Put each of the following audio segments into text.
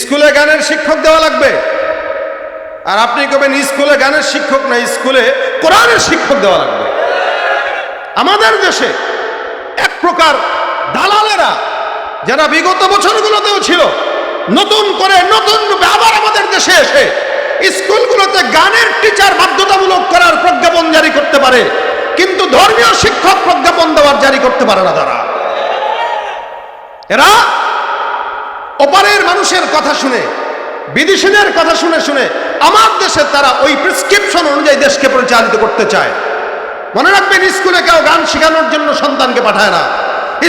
স্কুলে গানের শিক্ষক দেওয়া লাগবে। আর আপনি কবেন স্কুলে গানের শিক্ষক না, স্কুলে কোরআনের শিক্ষক দেওয়া লাগবে। আমাদের দেশে এক প্রকার দালালেরা, যারা বিগত বছরগুলোতেও ছিল, নতুন করে নতুন আবার আমাদের দেশে এসে স্কুলগুলোতে গানের টিচার বাধ্যতামূলক করার প্রজ্ঞাপন জারি করতে পারে, কিন্তু ধর্মীয় শিক্ষক প্রজ্ঞাপন দেওয়ার জারি করতে পারে না তারা। এরা ওপারের মানুষের কথা শুনে, বিদেশিদের কথা শুনে শুনে আমার দেশে তারা ওই প্রেসক্রিপশন অনুযায়ী দেশকে পরিচালিত করতে চায়। মনে রাখবেন, স্কুলে কেউ গান শেখানোর জন্য সন্তানকে পাঠায় না।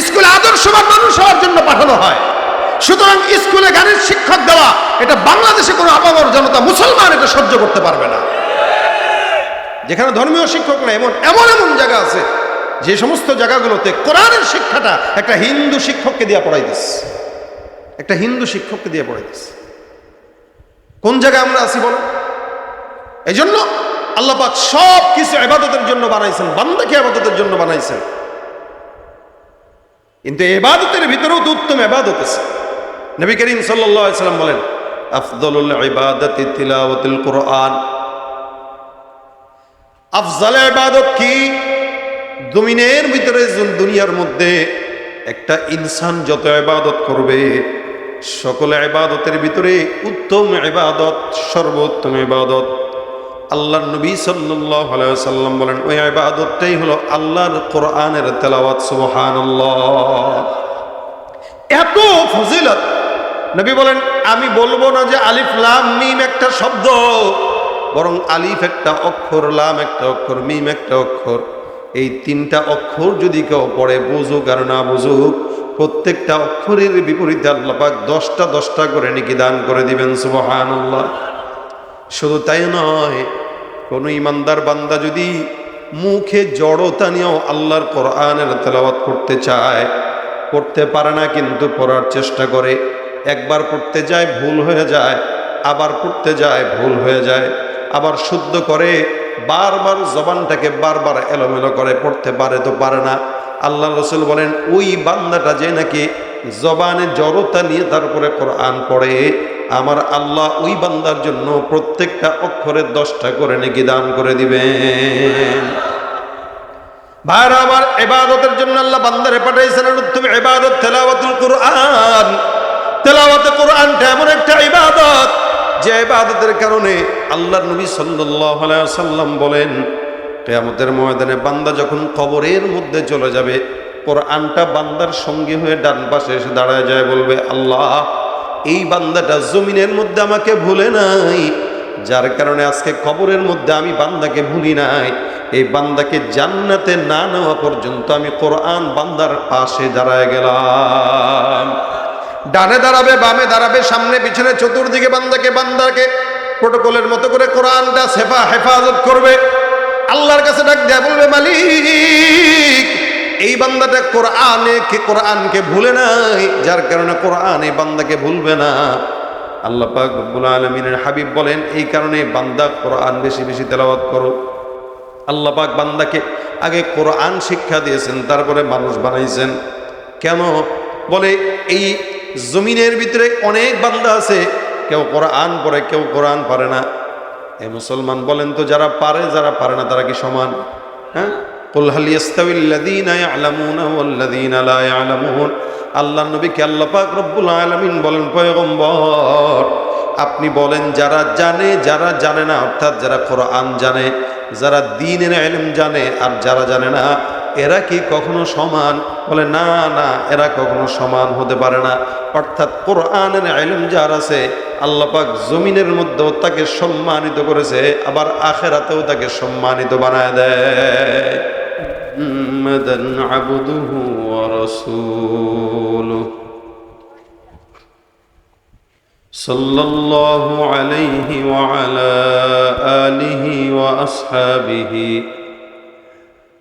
স্কুলে আদর্শবান মানুষ হওয়ার জন্য পাঠানো হয়। সুতরাং স্কুলে গানের শিক্ষক দেওয়া, এটা বাংলাদেশে কোনো আপামর জনতা মুসলমান এটা সহ্য করতে পারবে না। যেখানে ধর্মীয় শিক্ষক না এমন এমন এমন জায়গা আছে, যে সমস্ত জায়গাগুলোতে কোরআনের শিক্ষাটা একটা হিন্দু শিক্ষককে দিয়ে পড়াইতেছে একটা হিন্দু শিক্ষককে দিয়ে পড়াইতেছে কোন জায়গায় আমরা আছি বলো? এই জন্য আল্লাপাক সব কিছু এবাদতের জন্য বানাইছেন, বান্দাকে এবাদতের জন্য বানাইছেন। কিন্তু এবাদতের ভিতরেও তো উত্তম এবাদত আছে। নবী করিম সাল্লাম বলেন, আফদলুল কি? ভিতরে দুনিয়ার মধ্যে একটা ইনসান যত ইবাদত করবে সকল ইবাদতের ভিতরে উত্তম ইবাদত, সর্বোত্তম ইবাদত। আল্লাহ নবী আলাইহি সাল্লাম বলেন, ওই ইবাদতটাই হলো আল্লাহর কোরআনের তেলাওয়াত, সুবহানাল্লাহ। এত ফজিলত। নবী বলেন, আমি বলব না যে আলিফ, লাম, মিম একটা শব্দ, বরং আলিফ একটা অক্ষর, লাম একটা অক্ষর, মিম একটা অক্ষর। এই তিনটা অক্ষর যদি কেউ পড়ে, বুঝুক আর না বুঝুক প্রত্যেকটা অক্ষরের বিপরীতে আল্লাপাক দশটা দশটা করে নাকি দান করে দিবেন, সুবহানাল্লাহ। শুধু তাই নয়, কোন ইমানদার বান্দা যদি মুখে জড়তা নিয়েও আল্লাহর কোরআনের তেলাওয়াত করতে চায়, করতে পারে না কিন্তু পড়ার চেষ্টা করে। একবার পড়তে যায়, ভুল হয়ে যায়, আবার পড়তে যায়, ভুল হয়ে যায়, আবার শুদ্ধ করে বারবার জবানটাকে বারবার এলোমেলো করে পড়তে পারে তো পারে না। আল্লাহ রসুল বলেন, ওই বান্দাটা যে নাকি জবানে জড়তা নিয়ে তারপরে কোরআন পড়ে, আমার আল্লাহ ওই বান্দার জন্য প্রত্যেকটা অক্ষরে দশটা করে নাকি দান করে দিবেন। ভাইরা, আমার এবাদতের জন্য আল্লাহ বান্দারে পাঠাইছেন তুমি এবাদত তেলাওয়াতুল কোরআন। তেলাওয়াতে কোরআনটা এমন একটা ইবাদত, যে ইবাদতের কারণে আল্লাহর নবী সাল্লাল্লাহু আলাইহি সাল্লাম বলেন কিয়ামতের ময়দানে বান্দা যখন কবরের মধ্যে চলে যাবে, কোরআনটা বান্দার সঙ্গী হয়ে ডান পাশে এসে দাঁড়ায় যায়, বলবে, আল্লাহ, এই বান্দাটা জমিনের মধ্যে আমাকে ভুলে নাই। যার কারণে আজকে কবরের মধ্যে আমি বান্দাকে ভুলি নাই। এই বান্দাকে জান্নাতে না নেওয়া পর্যন্ত আমি কোরআন বান্দার পাশে দাঁড়ায় গেলাম। ডানে দাঁড়াবে, বামে দাঁড়াবে, সামনে, পিছনে, চতুর্দিকে বান্দাকে বান্দাকে, প্রোটোকলের মতো করে কোরআনটা সেফা হেফাজত করবে। আল্লাহর কাছে ডাক দেয়া বলবে, মালিক, এই বান্দাটা কোরআনে কে কোরআনকে ভুলে নাই, যার কারণে কোরআন এই বান্দাকে ভুলবে না। আল্লাহ পাক রব্বুল আলমিনের হাবিব বলেন, এই কারণে বান্দা কোরআন বেশি বেশি তেলাওয়াত করো। আল্লাহ পাক বান্দাকে আগে কোরআন শিক্ষা দিয়েছেন, তারপরে মানুষ বানাইছেন। কেন? বলে এই জমিনের ভিতরে অনেক বান্দা আছে, কেউ কোরআন পড়ে, কেউ কোরআন পারে না। এ মুসলমান বলেন তো, যারা পারে যারা পারে না, তারা কি সমান? হ্যাঁ? আল্লাহ নবীকে বলেন আপনি বলেন, যারা জানে যারা জানে না, অর্থাৎ যারা কোরআন জানে, যারা দিনের আলম জানে, আর যারা জানে না এরা কি কখনো সমান বলে না না এরা কখনো সমান হতে পারে না অর্থাৎ কোরআনের এলেম যার আছে আল্লাহ পাক জমিনের মধ্যেও তাকে সম্মানিত করেছে আবার আখেরাতেও তাকে সম্মানিত বানায় দেয় محمدا عبده ورسوله صلى الله عليه وعلى آله وأصحابه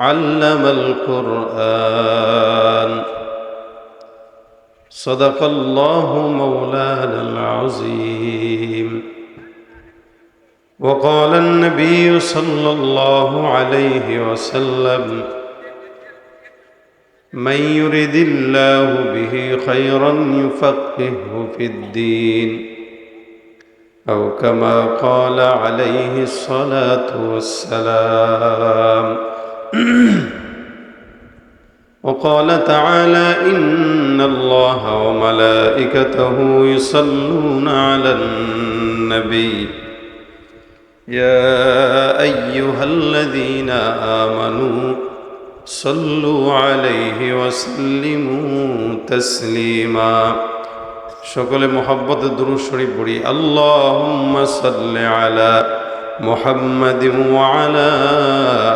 علم القرآن. صدق الله مولانا العظيم. وقال النبي صلى الله عليه وسلم من يرد الله به خيرا يفقهه في الدين. أو كما قال عليه الصلاة والسلام وقال تعالى إن الله وملائكته يصلون على النبي يا أيها الذين آمنوا صلوا عليه وسلموا تسليما সকলে মোহাব্বত দুরুদ শরীফ পড়ি আল্লাহুম্মা সাল্লি আলা মুহাম্মাদিন ওয়া আলা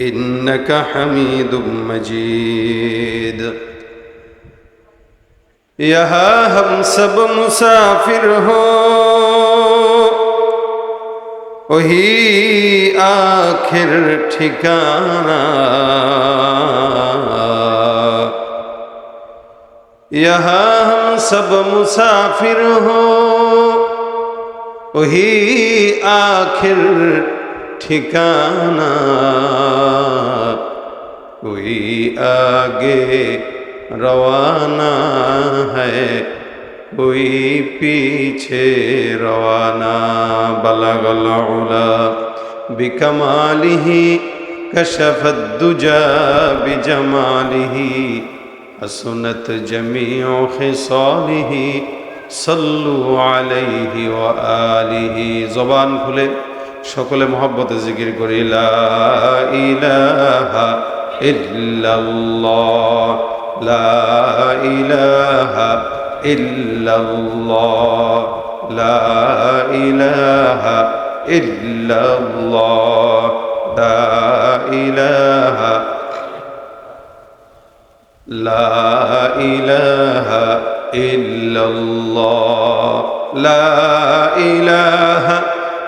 إنك حميد مجيد یہاں ہم سب مسافر ہو وہی آخر ٹھکانہ یہاں ہم سب مسافر ہو وہی آخر ঠিকানা ওই আগে রওয়ানা হ্যাঁ ওই পিছে রওয়ানা বালাগল উলা বিকমালিহি كشف الدجى بجماله حسنت جميع خصاله صلوا عليه وآله زبان کھلے সকলে মহব্বতে জিকির করি ইলাহা ইল্লাল্লাহ, লা ইলাহা ইল্লাল্লাহ, লা ইলাহা ইল্লাল্লাহ, লা ইলাহা লা ইলাহা ইল্লাল্লাহ, লা ইলাহা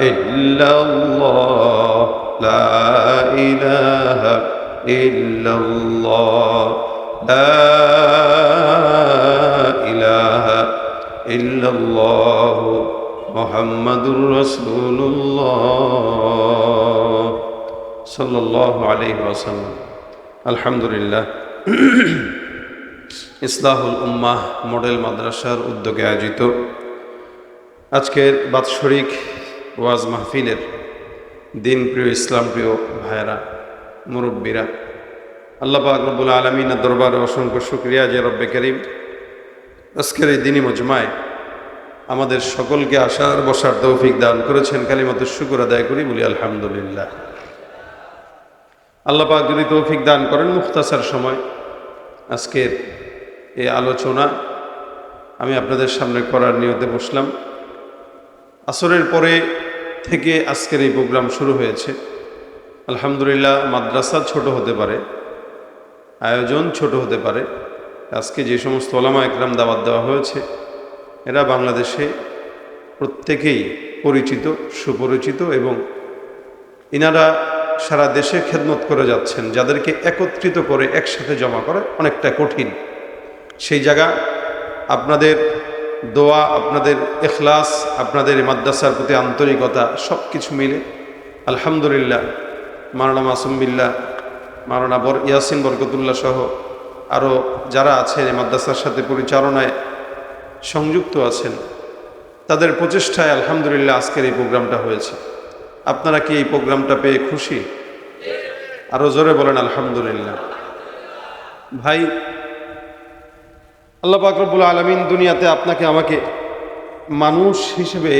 إلا الله لا إله إلا الله لا إله إلا الله محمد رسول الله صلى الله عليه وسلم الحمد لله ইসলাহুল উম্মাহ মডেল মাদ্রাসার উদ্যোগে আয়োজিত আজকের বাৎসরিক ওয়াজ মাহফিলের দিন প্রিয় ইসলাম প্রিয় ভাইয়েরা, মুরব্বীরা, আল্লাহ পাক রব্বুল আলমিনের দরবারে অসংখ্য শুক্রিয়া যে রব্বে করিম। আজকের এই দিনই মজমায় আমাদের সকলকে আসার বসার তৌফিক দান করেছেন কালিমত শুকুর আদায় করি বলি আলহামদুলিল্লাহ। আল্লাহ পাক যদি তৌফিক দান করেন মুখতাসার সময়, আজকের এই আলোচনা আমি আপনাদের সামনে করার নিয়তে বসলাম। আসরের পরে থেকে আজকের এই প্রোগ্রাম শুরু হয়েছে। আলহামদুলিল্লাহ, মাদ্রাসা ছোট হতে পারে, আয়োজন ছোট হতে পারে। আজকে যে সমস্ত ওলামা একরাম দাওয়াত দেওয়া হয়েছে, এরা বাংলাদেশে প্রত্যেকেই পরিচিত, সুপরিচিত এবং ইনারা সারা দেশে খেদমত করে যাচ্ছেন, যাদেরকে একত্রিত করে একসাথে জমা করা অনেকটা কঠিন। সেই জায়গা আপনাদের দোয়া, আপনাদের এখলাস, আপনাদের মাদ্রাসার প্রতি আন্তরিকতা সব কিছু মিলে। আলহামদুলিল্লাহ মারানা মাসুম-বিল্লাহ মারানা বর ইয়াসিন বরকতুল্লাহ সহ আরও যারা আছেন এই মাদ্রাসার সাথে পরিচালনায় সংযুক্ত আছেন, তাদের প্রচেষ্টায় আলহামদুলিল্লাহ আজকের এই প্রোগ্রামটা হয়েছে। আপনারা কি এই প্রোগ্রামটা পেয়ে খুশি? আরও জোরে বলেন, আলহামদুলিল্লাহ। ভাই আল্লাহ পাকরবুল আলমিন দুনিয়াতে আপনাকে আমাকে মানুষ হিসেবে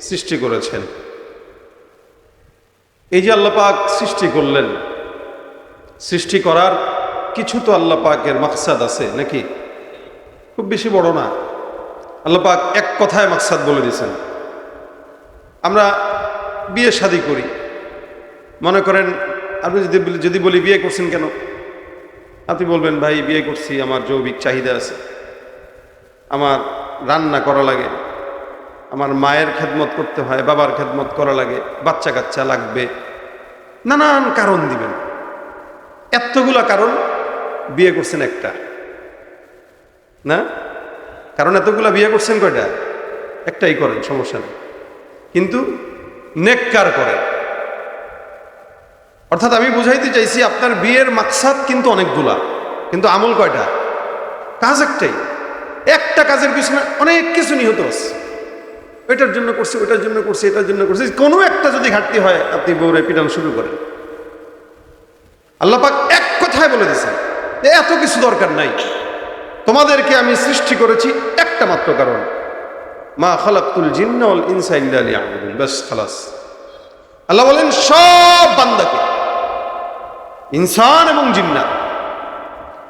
সৃষ্টি করেছেন। এই যে আল্লাহ পাক সৃষ্টি করলেন, সৃষ্টি করার কিছু তো আল্লাহ পাকের মাকসাদ আছে নাকি? খুব বেশি বড় না। আল্লাহ পাক এক কথায় মাকসাদ বলে দিয়েছেন। আমরা বিয়ে শাদি করি। মনে করেন, আপনি যদি যদি বলি বিয়ে করছেন কেন? আপনি বলবেন, ভাই, বিয়ে করছি, আমার জৈবিক চাহিদা আছে। আমার রান্না করা লাগে। আমার মায়ের খেদমত করতে হয়, বাবার খেদমত করা লাগে বাচ্চা কাচ্চা লাগবে। নানান কারণ দিবেন। এতগুলা কারণ বিয়ে করছেন একটা। না? কারণ এতগুলা বিয়ে করছেন কয়টা? একটাই করেন, সমস্যা নেই। কিন্তু নেককার করেন। অর্থাৎ আমি বুঝাইতে চাইছি, আপনার বিয়ের মাকসাদ কিন্তু অনেকগুলা। কিন্তু আমল কয়টা? কাজ একটাই। একটা কাজের পিছনে অনেক কিছু নিহত আছে। এটার জন্য করছি ওটার জন্য করছি, এটার জন্য করছি। কোনো একটা যদি ঘাটতি হয়, আপনি বউরে পিটান শুরু করেন। আল্লাপাক এক কথায় বলে যে এত কিছু দরকার নাই। তোমাদেরকে আমি সৃষ্টি করেছি একটা মাত্র কারণ। মা খালাকুল জিন্নাল ইনসা ইল্লা লিয়াবুদুন। বাস খালাস। আল্লাহ বলেন, সব বান্দাকে ইনসান এবং জিন্নাত।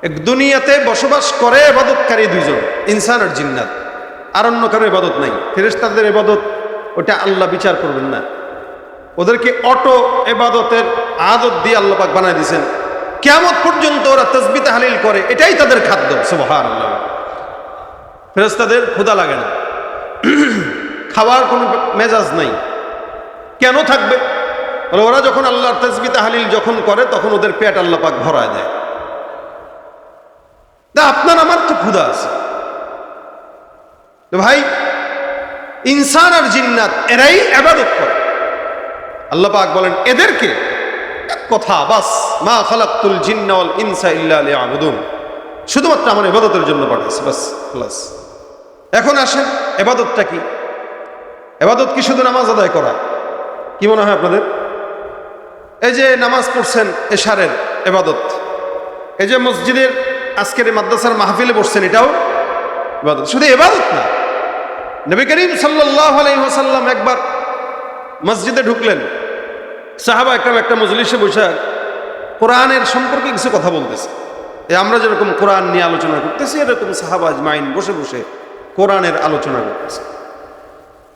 এক দুনিয়াতে বসবাস করে এবাদতকারী দুইজন, ইনসান আর জিন্নাত। আর অন্য কারও এবাদত নাই। ফেরেস্তাদের এবাদত, ওটা আল্লাহ বিচার করবেন না। ওদেরকে অটো এবাদতের আদত দিয়ে আল্লাহ পাক বানায় দিয়েছেন। কেমন পর্যন্ত ওরা তসবিতে হালিল করে, এটাই তাদের খাদ্য। সুবহান আল্লাহ ফেরেস্তাদের ক্ষুদা লাগে না। খাওয়ার কোনো মেজাজ নাই। কেন থাকবে? বলে ওরা যখন আল্লাহর তসবিতে হালিল যখন করে, তখন ওদের পেট আল্লাহ পাক দেয়। না আপনার, আমার তো ক্ষুদা আছে। ভাই, ইনসান আর জিন্নাত, এরাই আবাদত করে। আল্লাহ পাক বলেন, এদেরকে এক কথা, বাস, মা খালাকুল জিন্নাওয়াল ইনসা ইল্লা শুধুমাত্র আমার এবাদতের জন্য পাঠাইছে, বাস প্লাস এখন আসেন এবাদতটা কি? এবাদত কি শুধু নামাজ আদায় করা? কি মনে হয় আপনাদের? এই যে নামাজ পড়ছেন এশারের এবাদত, এই যে মসজিদের আজকের এই মাদ্রাসার মাহফিলে বসছেন, এটাও এবাদত। শুধু এবাদত না, নবী করিম সাল্লাহ আলাইসাল্লাম একবার মসজিদে ঢুকলেন, সাহাবা একরাম একটা মজলিসে বসে কোরআনের সম্পর্কে কিছু কথা বলতেছে। এ আমরা যেরকম কোরআন নিয়ে আলোচনা করতেছি, এরকম সাহাবাজ মাইন বসে বসে কোরআনের আলোচনা করতেছে।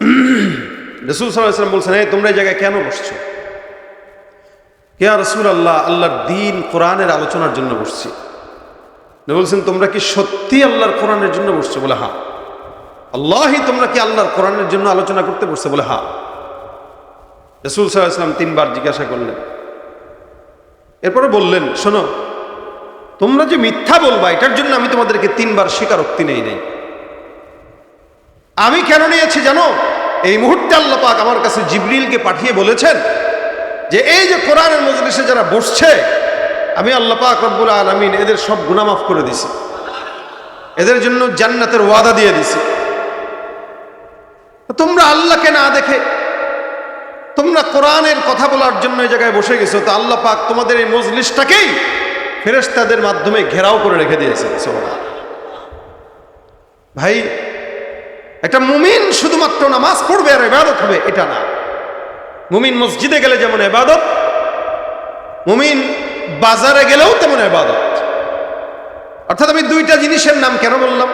রসুল সাল্লাম বলছেন, এই তোমরা এই জায়গায় কেন বসছো? কে রসুল আল্লাহ আল্লাহর দিন কোরআনের আলোচনার জন্য বসছি। বলছেন, তোমরা কি সত্যি আল্লাহর কোরআনের জন্য বসছো? বলে হ্যাঁ। আল্লাহই তোমরা কি আল্লাহর কোরআনের জন্য আলোচনা করতে বসছে? বলে হা রসুল সাল্লাহাম তিনবার জিজ্ঞাসা করলেন। এরপরে বললেন, শোনো, তোমরা যে মিথ্যা বলবা, এটার জন্য আমি তোমাদেরকে তিনবার স্বীকারোক্তি নেই নাই। আমি কেন নিয়েছি জানো? এই মুহূর্তে আল্লাহ পাক আমার কাছে জিবরিলকে পাঠিয়ে বলেছেন যে এই যে কোরআনের মজলিসে যারা বসছে, আমি আল্লাহ পাক রব্বুল আলমিন এদের সব গুনামাফ করে দিছি। এদের জন্য জান্নাতের ওয়াদা দিয়ে দিছি। তোমরা আল্লাহকে না দেখে, তোমরা কোরআনের কথা বলার জন্য এই জায়গায় বসে গেছো, তো আল্লাহ পাক তোমাদের এই মজলিসটাকেই ফেরেস্তাদের মাধ্যমে ঘেরাও করে রেখে দিয়েছে ভাই, একটা মুমিন শুধুমাত্র নামাজ পড়বে আর এবাদত হবে, এটা না। মুমিন মসজিদে গেলে যেমন এবাদত মুমিন বাজারে গেলেও তেমন এবাদত অর্থাৎ আমি দুইটা জিনিসের নাম কেন বললাম?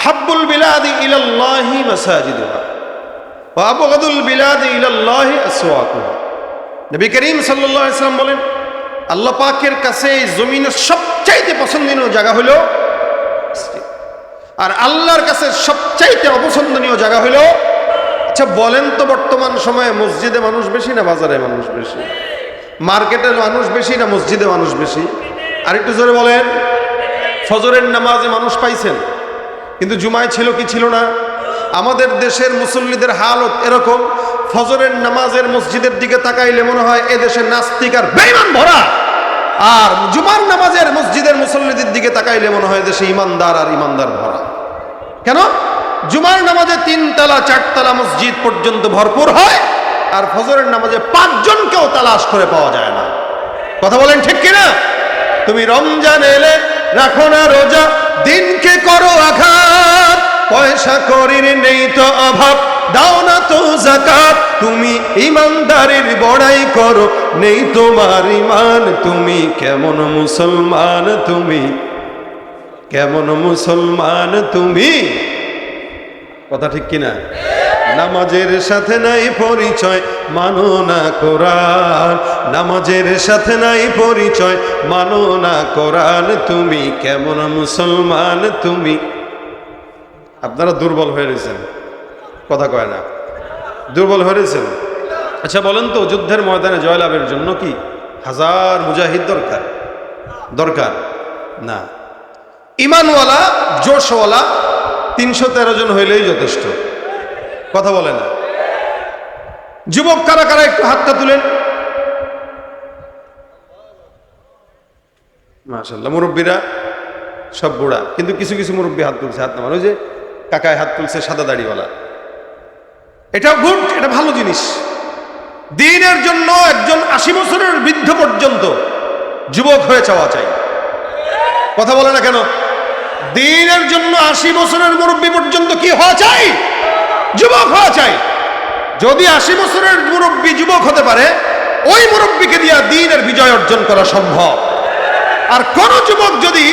আহাব্বুল বিলাদি ইলাল্লাহি মাসাজিদুহা আবগাদুল বিলাদ ইলাল্লাহি আসওয়াকুহা। নবী করিম সাল্লাল্লাহু আলাইহি সাল্লাম বলেন, আল্লাহ পাকের কাছে এই জমিনের সবচাইতে পছন্দনীয় জায়গা হলো আর আল্লাহর কাছে সবচাইতে অপছন্দনীয় জায়গা হলো আচ্ছা বলেন তো বর্তমান সময়ে মসজিদে মানুষ বেশি না বাজারে মানুষ বেশি? মার্কেটে মানুষ বেশি না মসজিদে মানুষ বেশি? আর একটু জোরে বলেন। ফজরের নামাজে মানুষ পাইছেন, কিন্তু জুমায় ছিল কি ছিল না? আমাদের দেশের মুসল্লিদের হালত এরকম, ফজরের নামাজের মসজিদের দিকে তাকাইলে মনে হয় এ দেশে নাস্তিক আর বেইমান ভরা। আর জুমার নামাজের মসজিদের মুসল্লিদের দিকে তাকাইলে মনে হয় দেশে ইমানদার আর ইমানদার ভরা। কেন? জুমার নামাজে তিনতলা, চারতলা মসজিদ পর্যন্ত ভরপুর হয় আর ফজরের নামাজে পাঁচজনকেও তালাশ করে পাওয়া যায় না। কথা বলেন ঠিক কিনা? তুমি রমজান এলে রাখো না রোজা, দিনকে করো আঘাত। পয়সা করির নেই তো অভাব, দাও না তো জাকাত তুমি ইমানদারির বড়াই করো, নেই তোমার ইমান। তুমি কেমন মুসলমান তুমি? কেমন মুসলমান তুমি? কথা ঠিক কিনা? নামাজের সাথে নাই পরিচয়, মানো না কোরআন। নামাজের সাথে নাই পরিচয়, মানো না কোরআন। তুমি কেমন মুসলমান তুমি? আপনারা দুর্বল হয়ে রয়েছেন। কথা কয় না। দুর্বল হয়ে রয়েছেন? আচ্ছা বলেন তো, যুদ্ধের ময়দানে জয়লাভের জন্য কি হাজার মুজাহিদ দরকার? দরকার? না। ইমানওয়ালা, জোশওয়ালা তিনশো তেরো জন হইলেই যথেষ্ট। কথা বলে না। যুবক কারা কারা একটু হাতটা তুলেন? মাশাল্লাহ মুরব্বীরা, সব বুড়া, কিন্তু কিছু কিছু মুরব্বী হাত তুলছে, হাত নামান। ওই যে কাকায় হাত তুলছে, সাদা দাড়িওয়ালা। এটাও গুড, এটা ভালো জিনিস। দিনের জন্য একজন আশি বছরের বৃদ্ধ পর্যন্ত যুবক হয়ে চাওয়া চাই। কথা বলে না কেন? দিনের জন্য আশি বছরের মুরব্বী পর্যন্ত কি হওয়া চাই? যুবক হওয়া চাই। যদি আশি বছরের মুরব্বী যুবক হতে পারে, ওই মুরব্বীকে দিয়া দিনের বিজয় অর্জন করা সম্ভব। আর কোন যুবক যদি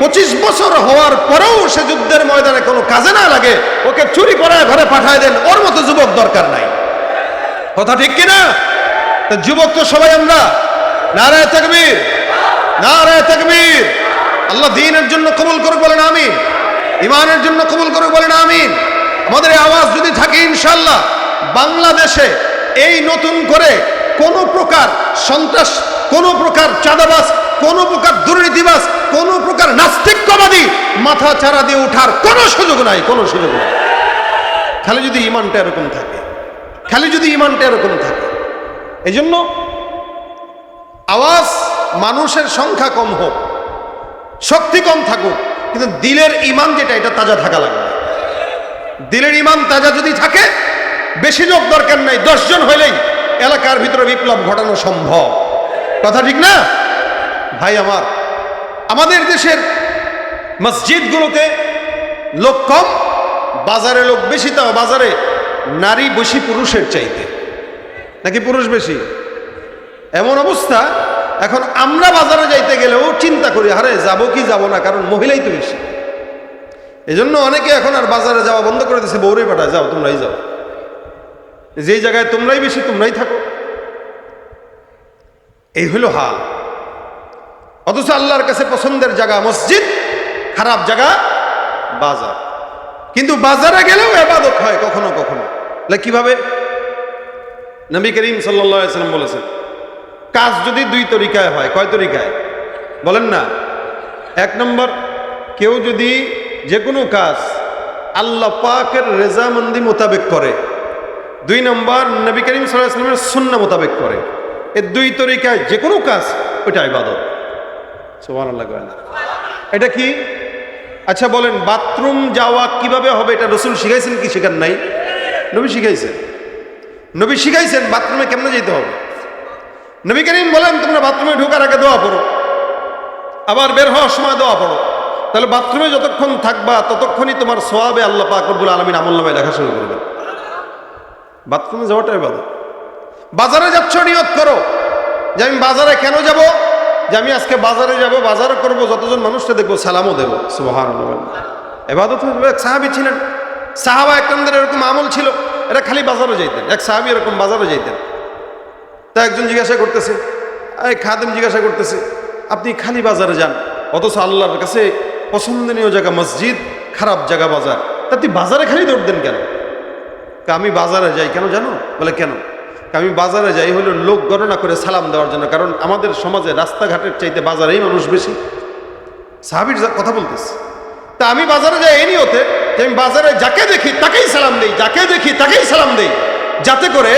পঁচিশ বছর হওয়ার পরেও সে যুদ্ধের ময়দানে কোনো কাজে না লাগে, ওকে চুরি করায় ঘরে পাঠায় দেন, ওর মতো যুবক দরকার নাই। কথা ঠিক কিনা যুবক তো সবাই আমরা। নারায় তাকবীর নারায় তাকবীর। আল্লাহ দিনের জন্য কবুল করুক বলেন, আমিন। ইমানের জন্য কবুল করুক বলেন আমিন। আমাদের এই আওয়াজ যদি থাকে ইনশাল্লাহ বাংলাদেশে এই নতুন করে কোনো প্রকার সন্ত্রাস, কোনো প্রকার চাঁদাবাস কোনো প্রকার দুর্নীতিবাস কোনো প্রকার নাস্তিক্যবাদী মাথা চারা দিয়ে ওঠার কোনো সুযোগ নাই, কোনো সুযোগ নাই। খালি যদি ইমানটা এরকম থাকে, খালি যদি ইমানটা এরকম থাকে। এই জন্য আওয়াজ মানুষের সংখ্যা কম হোক, শক্তি কম থাকুক কিন্তু দিলের ইমান যেটা, এটা তাজা থাকা লাগবে। দিলের ইমান তাজা যদি থাকে, বেশি লোক দরকার নাই, দশজন হইলেই এলাকার ভিতরে বিপ্লব ঘটানো সম্ভব। কথা ঠিক না? ভাই আমার, আমাদের দেশের মসজিদগুলোতে লোক কম, বাজারে লোক বেশি, তাও বাজারে নারী বেশি, পুরুষের চাইতে। নাকি পুরুষ বেশি? এমন অবস্থা এখন আমরা বাজারে যাইতে গেলেও চিন্তা করি, আরে যাব কি যাব না, কারণ মহিলাই তো বেশি। এই জন্য অনেকে এখন আর বাজারে যাওয়া বন্ধ করে দিচ্ছে বৌরে পাঠায়, যাও, তোমরাই যাও। যেই জায়গায় তোমরাই বেশি, তোমরাই থাকো। এই হলো হাল। অথচ আল্লাহর কাছে পছন্দের জায়গা মসজিদ, খারাপ জায়গা বাজার। কিন্তু বাজারে গেলেও এবাদত হয় কখনো কখনো। কীভাবে? নবী করিম সাল্লাম বলেছেন কাজ যদি দুই তরিকায় হয়, কয় তরিকায়? বলেন না। এক নম্বর, কেউ যদি যে কোনো কাজ আল্লাহ পাকের রেজামন্দি মোতাবেক করে। দুই নম্বর, নবী করিম সাল্লামের শূন্য মোতাবেক করে। এ দুই তরিকায় যে কোনো কাজ, ওইটা ইবাদত। আল্লাহ এটা কি? আচ্ছা বলেন, বাথরুম যাওয়া কীভাবে হবে? এটা রসুল শিখাইছেন কি? শেখার নাই। নবী শিখাইছেন। নবী শিখাইছেন, বাথরুমে কেমনে যেতে হবে? নবী করিম বলেন, তোমরা বাথরুমে ঢোকার আগে দোয়া পড়ো। আবার বের হওয়ার সময় দোয়া পড়ো। তাহলে বাথরুমে যতক্ষণ থাকবা, ততক্ষণই তোমার সোয়াবে আল্লাহ পাক রব্বুল আলমিন আমল নামে লেখা শুরু করবে বাথরুমে যাওয়াটাই বাধা বাজারে যাচ্ছ, নিয়ত করো যে আমি বাজারে কেন যাব? যে আমি আজকে বাজারে যাব, বাজারে করব, যতজন মানুষকে দেখব, সালামও দেবো। সুবাহান এবাদত সাহাবি ছিলেন। সাহাবা একদমদের এরকম আমল ছিল। এরা খালি বাজারে যাইতেন। এক সাহাবি এরকম বাজারে যাইতেন। তা একজন জিজ্ঞাসা করতেছে, এই খাদেম জিজ্ঞাসা করতেছে, আপনি খালি বাজারে যান, অথচ আল্লাহর কাছে পছন্দনীয় জায়গা মসজিদ, খারাপ জায়গা বাজার, তা তুই বাজারে খালি দৌড় দেন কেন? আমি বাজারে যাই কেন জানো? বলে, কেন? আমি বাজারে যাই হলো লোক গণনা করে সালাম দেওয়ার জন্য, কারণ আমাদের সমাজে রাস্তাঘাটের চাইতে বাজারেই মানুষ বেশি। সাহাবির কথা বলতেছে, তা আমি বাজারে যাই এই নিয়তে, যে আমি বাজারে যাকে দেখি তাকেই সালাম দেই, যাকে দেখি তাকেই সালাম দেই, যাতে করে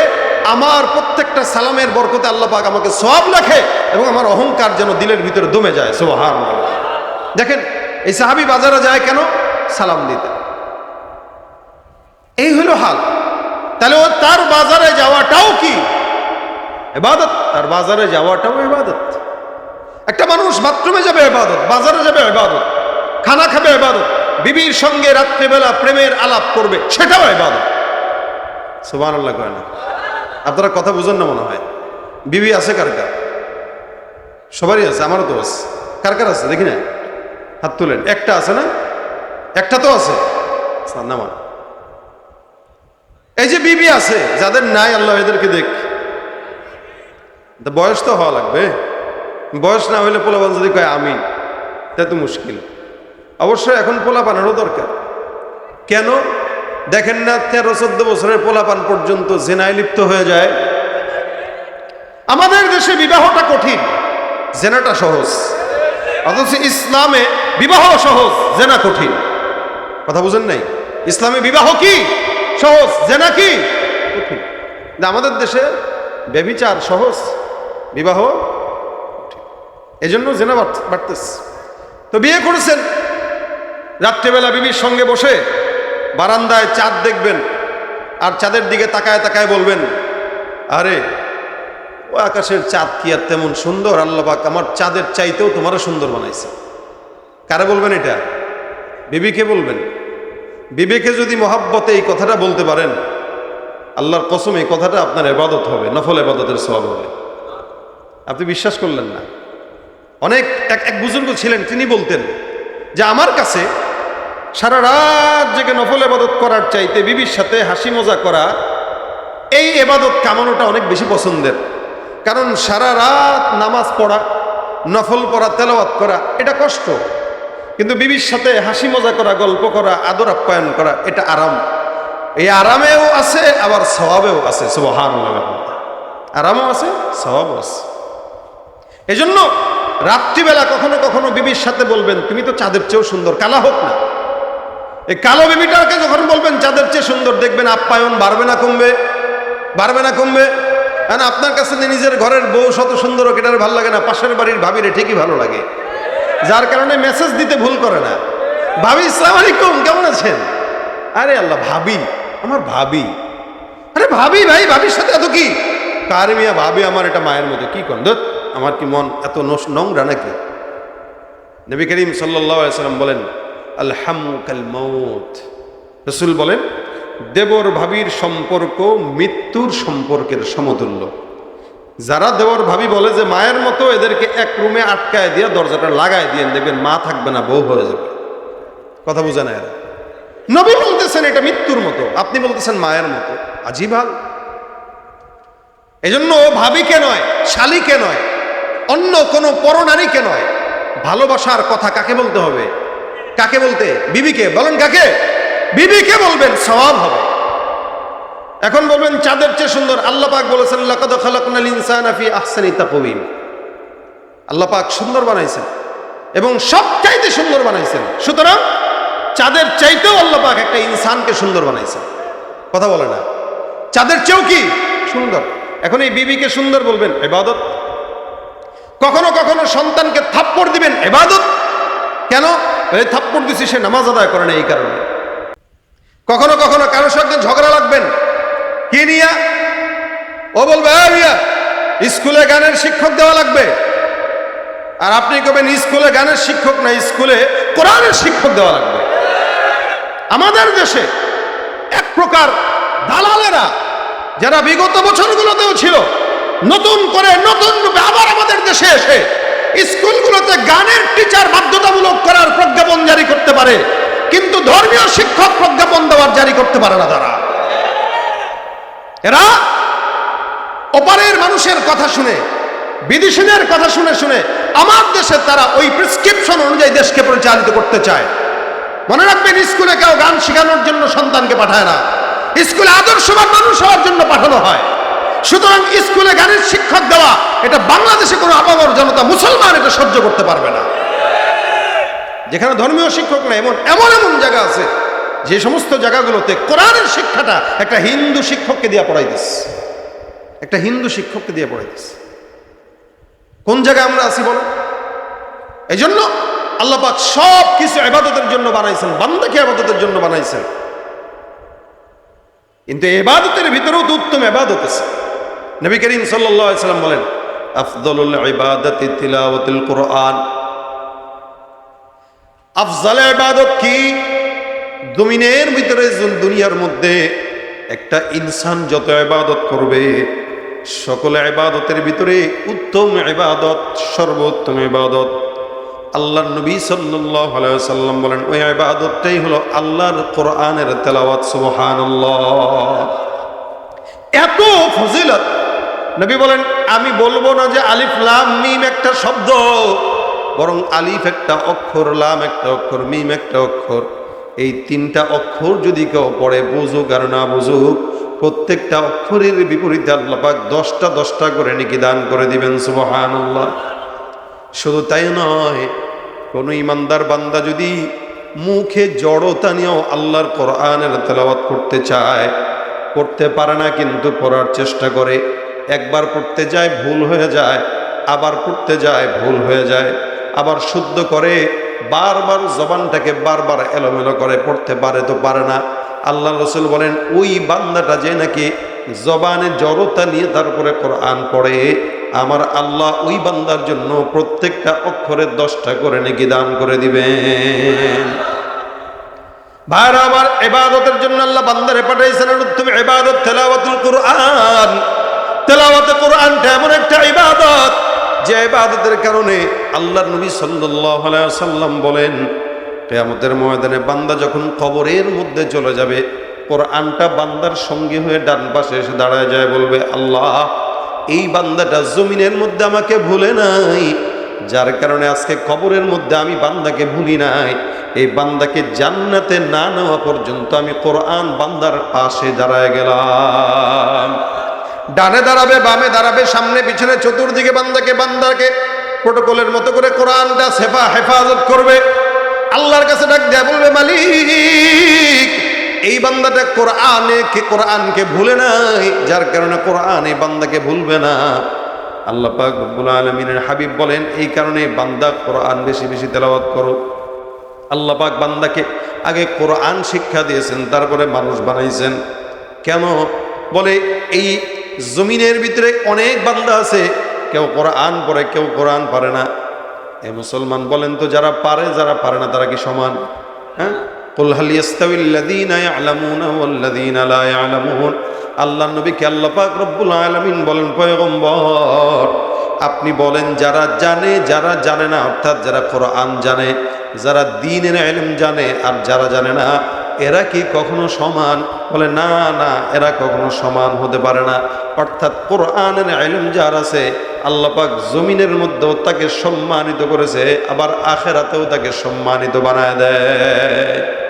আমার প্রত্যেকটা সালামের বরকতে আল্লাহ পাক আমাকে সব লেখে এবং আমার অহংকার যেন দিলের ভিতরে দমে যায় সোহান দেখেন, এই সাহাবি বাজারে যায় কেন? সালাম দিতে। এই হলো হাল। তাহলে ও তার বাজারে যাওয়াটাও কি? এবাদত তার বাজারে যাওয়াটাও এবাদত একটা মানুষ বাথরুমে যাবে এবাদত বাজারে যাবে এবাদত খানা খাবে এবাদত বিবির সঙ্গে রাত্রেবেলা প্রেমের আলাপ করবে, সেটাও এবাদত সুবান আল্লাহ কয় না। আপনারা কথা বুঝেন না মনে হয়। বিবি আছে কার কার? সবারই আছে, আমারও তো আছে। কার কার আছে? দেখি না। হাত তুলেন। একটা আছে না? একটা তো আছে। নামা এই যে বিবি আছে, যাদের নাই, আল্লাহ এদেরকে দেখ। বয়স তো হওয়া লাগবে। বয়স না হইলে পোলাপান যদি কয় আমি তা তো মুশকিল। অবশ্যই এখন পোলা পানারও দরকার। কেন? দেখেন না, তেরো চোদ্দ বছরের পোলাপান পর্যন্ত জেনায় লিপ্ত হয়ে যায়। আমাদের দেশে বিবাহটা কঠিন, জেনাটা সহজ। অথচ ইসলামে বিবাহ সহজ, জেনা কঠিন। কথা বুঝেন নাই? ইসলামে বিবাহ কি? সহজ, জেনা কি? কঠিন। আমাদের দেশে ব্যবিচার সহজ, বিবাহ কঠিন। এজন্য জেনা বাড়তেছে। তো বিয়ে করেছেন, রাত্রেবেলা বিবির সঙ্গে বসে বারান্দায় চাঁদ দেখবেন আর চাঁদের দিকে তাকায় তাকায় বলবেন, আরে, ও আকাশের চাঁদ কি আর তেমন সুন্দর? আল্লাপাক আমার চাঁদের চাইতেও তোমারও সুন্দর বানাইছে। কারে বলবেন এটা? বিবিকে বলবেন। বিবেকে যদি মহাব্বতে এই কথাটা বলতে পারেন, আল্লাহর কসম এই কথাটা আপনার এবাদত হবে, নফল এবাদতের সব হবে। আপনি বিশ্বাস করলেন না। অনেক, এক এক বুজুর্গ ছিলেন, তিনি বলতেন যে আমার কাছে সারা রাত জেগে নফল এবাদত করার চাইতে বিবির সাথে হাসি মজা করা, এই এবাদত কামানোটা অনেক বেশি পছন্দের। কারণ সারা রাত নামাজ পড়া, নফল পড়া, তেলাওয়াত করা, এটা কষ্ট। কিন্তু বিবির সাথে হাসি মজা করা, গল্প করা, আদর আপ্যায়ন করা, এটা আরাম। এই আরামেও আছে, আবার স্বভাবেও আছে সুবহান আরামও আছে স্বভাবও আছে। এই জন্য রাত্রিবেলা কখনো কখনো বিবির সাথে বলবেন, তুমি তো চাঁদের চেয়েও সুন্দর, কালা হোক না। এই কালো বিবিটাকে যখন বলবেন চাঁদের চেয়ে সুন্দর দেখবেন আপ্যায়ন বাড়বে না কমবে বাড়বে না কমবে। কারণ আপনার কাছে নিজের ঘরের বউ শত সুন্দর কেটার ভালো লাগে না পাশের বাড়ির ভাবিরে ঠিকই ভালো লাগে। যার কারণে মেসেজ দিতে ভুল করে না। ভাবি ইসলাম আলাইকুম কেমন আছেন? আরে আল্লাহ ভাবি আমার ভাবি। আরে ভাবি ভাই ভাবির সাথে এত কি? কার মিয়া ভাবি আমার এটা মায়ের মতো কি ধুৎ, আমার কি মন এত নোংরা নাকি? নবী করিম সাল্লাহ সাল্লাম বলেন আলহামুকাল মৌত রসুল বলেন, দেবর ভাবির সম্পর্ক মৃত্যুর সম্পর্কের সমতুল্য। যারা দেবর ভাবি বলে যে মায়ের মতো এদেরকে এক রুমে আটকায় দিয়ে দরজাটা লাগায় দিয়ে দেখবেন মা থাকবে না, বউ হয়ে যাবে। কথা বোঝা না এরা। নবী বলতেছেন এটা মৃত্যুর মতো, আপনি বলতেছেন মায়ের মতো। আজীবাল এজন্য ভাবিকে নয়, শালিকে নয়, অন্য কোনো পরনারীকে নয়। ভালোবাসার কথা কাকে বলতে হবে? কাকে বলতে? বিবিকে। বলেন কাকে? বিবিকে বলবেন, সওয়াব হবে। এখন বলবেন, চাঁদের চেয়ে সুন্দর। আল্লাহ পাক বলেছেন, লাকাদ খালাকনাল ইনসানা ফি আহসানি তাকওয়িম। আল্লাহ পাক সুন্দর বানাইছেন এবং সব চাইতে সুন্দর বানাইছেন। সুতরাং চাঁদের চাইতেও আল্লাহ পাক একটা ইনসানকে সুন্দর বানাইছেন। কথা বলে না। চাঁদের চেয়েও কি? সুন্দর। এখন এই বিবিকে সুন্দর বলবেন এবাদত কখনো কখনো সন্তানকে থাপ্পড় দিবেন এবাদত কেন? থাপ্পড় দিছি সে নামাজ আদায় করে না এই কারণে। কখনো কখনো কারোর সঙ্গে ঝগড়া লাগবেন। কি নিয়া? ও বলবে "এই মিয়া, স্কুলে গানের শিক্ষক দেওয়া লাগবে। আর আপনি কবেন স্কুলে গানের শিক্ষক না স্কুলে কোরআনের শিক্ষক দেওয়া লাগবে। আমাদের দেশে এক প্রকার দালালেরা যারা বিগত বছরগুলোতেও ছিল নতুন করে নতুন রূপে আবার আমাদের দেশে এসে স্কুলগুলোতে গানের টিচার বাধ্যতামূলক করার প্রজ্ঞাপন জারি করতে পারে, কিন্তু ধর্মীয় শিক্ষক প্রজ্ঞাপন দেওয়ার জারি করতে পারে না তারা। এরা ওপারের মানুষের কথা শুনে, বিদেশিদের কথা শুনে শুনে আমার দেশে তারা ওই প্রেসক্রিপশন অনুযায়ী দেশকে পরিচালিত করতে চায়। মনে রাখবেন, স্কুলে কেউ গান শেখানোর জন্য সন্তানকে পাঠায় না। স্কুলে আদর্শবান মানুষ হওয়ার জন্য পাঠানো হয়। সুতরাং স্কুলে গানের শিক্ষক দেওয়া, এটা বাংলাদেশে আপামর জনতা মুসলমান এটা সহ্য করতে পারবে না। যেখানে ধর্মীয় শিক্ষক না এমন এমন এমন জায়গা আছে, যে সমস্ত জায়গাগুলোতে কোরআনের শিক্ষাটা একটা হিন্দু শিক্ষককে দিয়ে পড়াইতেস একটা হিন্দু শিক্ষককে দিয়ে পড়াইতেস কোন জায়গায় আমরা আছি বলো? এই জন্য আল্লাহ পাক সব কিছু এবাদতের জন্য বানাইছেন, বান্দাকে আবাদতের জন্য বানাইছেন। কিন্তু এবাদতের ভিতরেও তো উত্তম এবাদত আছে। নবী করিম সাল্লাম বলেন আফদলুল ইবাদতি তিলাওয়াতুল কোরআন। আফজাল ইবাদত কি? জমিনের ভিতরে দুনিয়ার মধ্যে একটা ইনসান যত ইবাদত করবে, সকল ইবাদতের ভিতরে উত্তম ইবাদত, সর্বোত্তম ইবাদত। আল্লাহ নবী সাল্লাল্লাহু আলাইহি সাল্লাম বলেন, ওই ইবাদতটাই হলো আল্লাহর কোরআনের তেলাওয়াত, সুবহানাল্লাহ। এত ফজিলত নবী বলেন, আমি বলব না যে আলিফ, লাম, মিম একটা শব্দ, বরং আলিফ একটা অক্ষর, লাম একটা অক্ষর, মিম একটা অক্ষর। এই তিনটা অক্ষর যদি কেউ পড়ে, বুঝুক আর না বুঝুক, প্রত্যেকটা অক্ষরের বিপরীতে আল্লাপাক দশটা দশটা করে নাকি দান করে দিবেন, সুবহানাল্লাহ। শুধু তাই নয়, কোনো ইমানদার বান্দা যদি মুখে জড়তা নিয়েও আল্লাহর কোরআনের তেলাওয়াত করতে চায়, করতে পারে না, কিন্তু পড়ার চেষ্টা করে। একবার পড়তে যায়, ভুল হয়ে যায়, আবার পড়তে যায়, ভুল হয়ে যায়, আবার শুদ্ধ করে, বারবার জবানটাকে বারবার এলোমেলো করে পড়তে পারে তো পারে না। আল্লাহ রসুল বলেন, ওই বান্দাটা যে নাকি জবানে জড়তা নিয়ে তারপরে কোরআন পড়ে, আমার আল্লাহ ওই বান্দার জন্য প্রত্যেকটা অক্ষরের দশটা করে নাকি দান করে দিবেন। ভাইরা, আমার এবাদতের জন্য আল্লাহ বান্দারে পাঠাইছেন তুমি এবাদত তেলাওয়াতুল কোরআন। তেলাওয়াতে কোরআনটা এমন একটা ইবাদত, যে ইবাদতের কারণে আল্লাহর নবী সাল্লাল্লাহু আলাইহি সাল্লাম বলেন, কিয়ামতের ময়দানে বান্দা যখন কবরের মধ্যে চলে যাবে, কোরআনটা বান্দার সঙ্গে হয়ে ডান পাশে এসে দাঁড়ায় যায়, বলবে, আল্লাহ, এই বান্দাটা জমিনের মধ্যে আমাকে ভুলে নাই। যার কারণে আজকে কবরের মধ্যে আমি বান্দাকে ভুলি নাই। এই বান্দাকে জান্নাতে না নেওয়া পর্যন্ত আমি কোরআন বান্দার পাশে দাঁড়ায় গেলাম। ডানে দাঁড়াবে, বামে দাঁড়াবে, সামনে, পিছনে, চতুর্দিকে, বান্দাকে বান্দাকে। প্রোটোকলের মতো করে কোরআনটা সেফা হেফাজত করবে। আল্লাহর কাছে ডাক দেয়া বলবে, মালিক, এই বান্দাটা কোরআনে কে, কোরআনকে ভুলে নাই? যার কারণে কোরআন এই বান্দাকে ভুলবে না। আল্লাহ পাক রব্বুল আলমিনের হাবিব বলেন, এই কারণে বান্দা কোরআন বেশি বেশি তেলাওয়াত করো। আল্লাহ পাক বান্দাকে আগে কোরআন শিক্ষা দিয়েছেন, তারপরে মানুষ বানাইছেন। কেন? বলে, এই জমিনের ভিতরে অনেক বান্দা আছে। কেউ কোরআন পরে কেউ কোরআন পারে না। এ মুসলমান বলেন তো, যারা পারে যারা পারে না, তারা কি সমান? হ্যাঁ? আল্লাহ নবীকে আল্লাপাক রব্বুল বলেন, পয়গম্বর, আপনি বলেন, যারা জানে যারা জানে না, অর্থাৎ যারা কোরআন জানে, যারা দিনের এলম জানে, আর যারা জানে না এরা কি কখনো সমান? বলে, না না, এরা কখনো সমান হতে পারে না। অর্থাৎ কোরআনের আইলুম যার আছে আল্লাপাক জমিনের মধ্যেও তাকে সম্মানিত করেছে, আবার আখেরাতেও তাকে সম্মানিত বানায় দেয়।